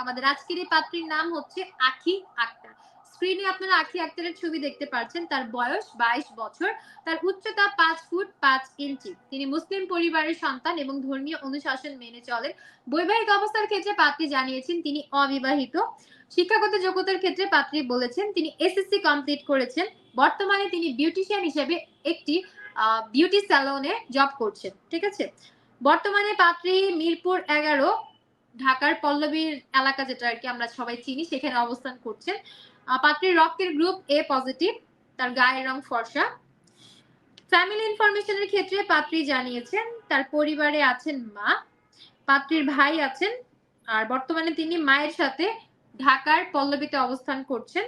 আমাদের আজকের এই পাত্রীর নাম হচ্ছে আখি আক্তার। স্ক্রিনে আপনারা আখি আক্তারের ছবি দেখতে পাচ্ছেন। তার বয়স বাইশ বছর। তার উচ্চতা ফুট ইঞ্চি। তিনি মুসলিম পরিবারের সন্তান এবং ধর্মীয় অনুশাসন মেনে চলেন। বৈবাহিক অবস্থার ক্ষেত্রে পাত্রী জানিয়েছেন, তিনি অবিবাহিত। শিক্ষাগত যোগ্যতার ক্ষেত্রে পাত্রী বলেছেন, তিনি এসএসসি কমপ্লিট করেছেন। বর্তমানে তিনি বিউটিশিয়ান হিসেবে একটি বিউটি স্যালনে জব করছেন। ঠিক আছে? বর্তমানে পাত্রী মিরপুর এগারো, ঢাকার পল্লবীর এলাকা যেটা আর কি আমরা সবাই চিনি, সেখানে অবস্থান করছেন। পাত্রীর রক্তের গ্রুপ এ পজিটিভ তার গায়ের রং ফর্সা। ফ্যামিলি ইনফরমেশনের ক্ষেত্রে পাত্রী জানিয়েছেন, তার পরিবারে আছেন মা, পাত্রীর ভাই আছেন, আর বর্তমানে তিনি মায়ের সাথে ঢাকার পল্লবীতে অবস্থান করছেন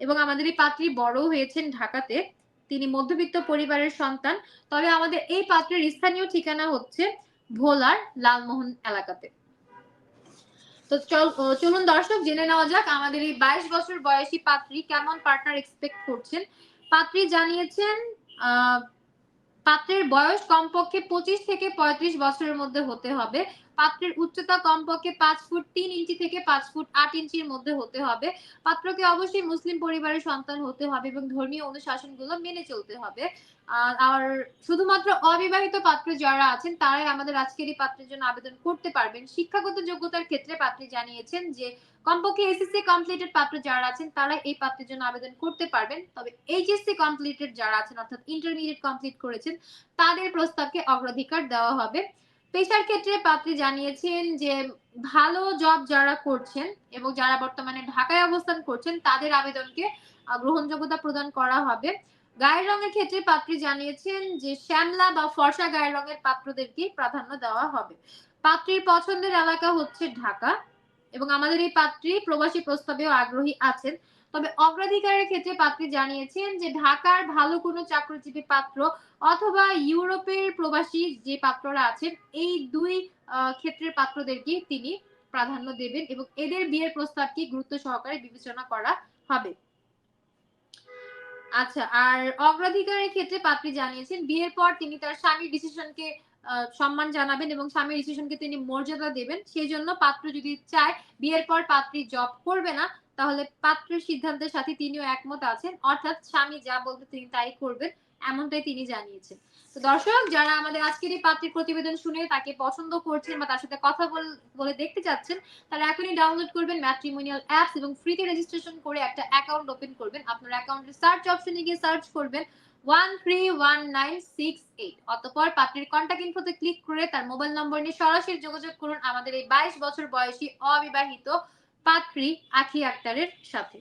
এবং আমাদের এই পাত্রী বড় হয়েছেন ঢাকাতে। তিনি মধ্যবিত্ত পরিবারের সন্তান, তবে আমাদের এই পাত্রের স্থানীয় ঠিকানা হচ্ছে ভোলার লালমোহন এলাকাতে। তো চল- চলুন দর্শক, জেনে নেওয়া যাক আমাদের এই বাইশ বছর বয়সী পাত্রী কেমন পার্টনার এক্সপেক্ট করছেন? পাত্রী জানিয়েছেন পাত্রের বয়স কমপক্ষে পঁচিশ থেকে পঁয়ত্রিশ বছরের মধ্যে হতে হবে। পাত্রের উচ্চতা কমপক্ষে পাঁচ ফুট তিন ইঞ্চি থেকে পাঁচ ফুট আট ইঞ্চির মধ্যে হতে হবে। পাত্রকে অবশ্যই মুসলিম পরিবারের সন্তান হতে হবে এবং ধর্মীয় অনুশাসনগুলো মেনে চলতে হবে। আর শুধুমাত্র অবিবাহিত পাত্র যারা আছেন, তারাই আমাদের আজকের এই পাত্রের জন্য আবেদন করতে পারবেন। শিক্ষাগত যোগ্যতার ক্ষেত্রে পাত্রী জানিয়েছেন যে, কমপক্ষে এসএসসি কমপ্লিটেড পাত্র যারা আছেন তারা এই পাত্রের জন্য আবেদন করতে পারবেন। তবে এইচএসসি কমপ্লিটেড যারা আছেন, অর্থাৎ ইন্টারমিডিয়েট কমপ্লিট করেছেন, তাদের প্রস্তাবকে অগ্রাধিকার দেওয়া হবে। পেশার ক্ষেত্রে পাত্রী জানিয়েছেন যে, ভালো জব যারা করছেন এবং যারা বর্তমানে ঢাকায় অবস্থান করছেন, তাদের আবেদনকে গ্রহণযোগ্যতা প্রদান করা হবে। গায়ের রঙের ক্ষেত্রে পাত্রী জানিয়েছেন যে, শ্যামলা বা ফর্সা গায়ের রঙের পাত্রদেরকে প্রাধান্য দেওয়া হবে। পাত্রীর পছন্দের এলাকা হচ্ছে ঢাকা এবং আমাদের এই পাত্রী প্রবাসী প্রস্তাবেও আগ্রহী আছেন। তবে অগ্রাধিকারের ক্ষেত্রে পাত্রী জানিয়েছেন যে ঢাকার ভালো কোনো চাকরিজীবী পাত্র অথবা ইউরোপের প্রবাসী যে পাত্ররা আছেন, এই দুই ক্ষেত্রের পাত্রদেরকে তিনি প্রাধান্য দেবেন এবং এদের বিয়ের প্রস্তাবকে গুরুত্ব সহকারে বিবেচনা করা হবে। আচ্ছা আর অগ্রাধিকারের ক্ষেত্রে পাত্রী জানিয়েছেন, বিয়ের পর তিনি তার স্বামীর ডিসিশনকে সম্মান জানাবেন এবং স্বামীর ডিসিশনকে তিনি মর্যাদা দেবেন। সেই জন্য পাত্র যদি চায়, বিয়ের পর পাত্রী জব করবে না, তাহলে পাত্রের সিদ্ধান্তের সাথে তিনিও একমত আছেন। অর্থাৎ স্বামী যা বলবে তিনি তাই করবেন, এমনটাই তিনি জানিয়েছেন। তো দর্শক, যারা আমাদের আজকের এই পাত্রীর প্রতিবেদন শুনে তাকে পছন্দ করছেন বা তার সাথে কথা বল- দেখতে চাচ্ছেন, তারা এখনই ডাউনলোড করবেন ম্যাট্রিমোনিয়াল অ্যাপস এবং ফ্রিতে রেজিস্ট্রেশন করে একটা অ্যাকাউন্ট ওপেন করবেন। আপনার অ্যাকাউন্টের সার্চ অপশনে গিয়ে সার্চ করবেন। One three one nine six eight অতপর পাত্রীর কন্ট্যাক্ট ইনফোতে ক্লিক করে তার মোবাইল নম্বর নিয়ে সরাসরি যোগাযোগ করুন আমাদের এই বাইশ বছর বয়সী অবিবাহিত পাত্রী আখি আক্তারের সাথে।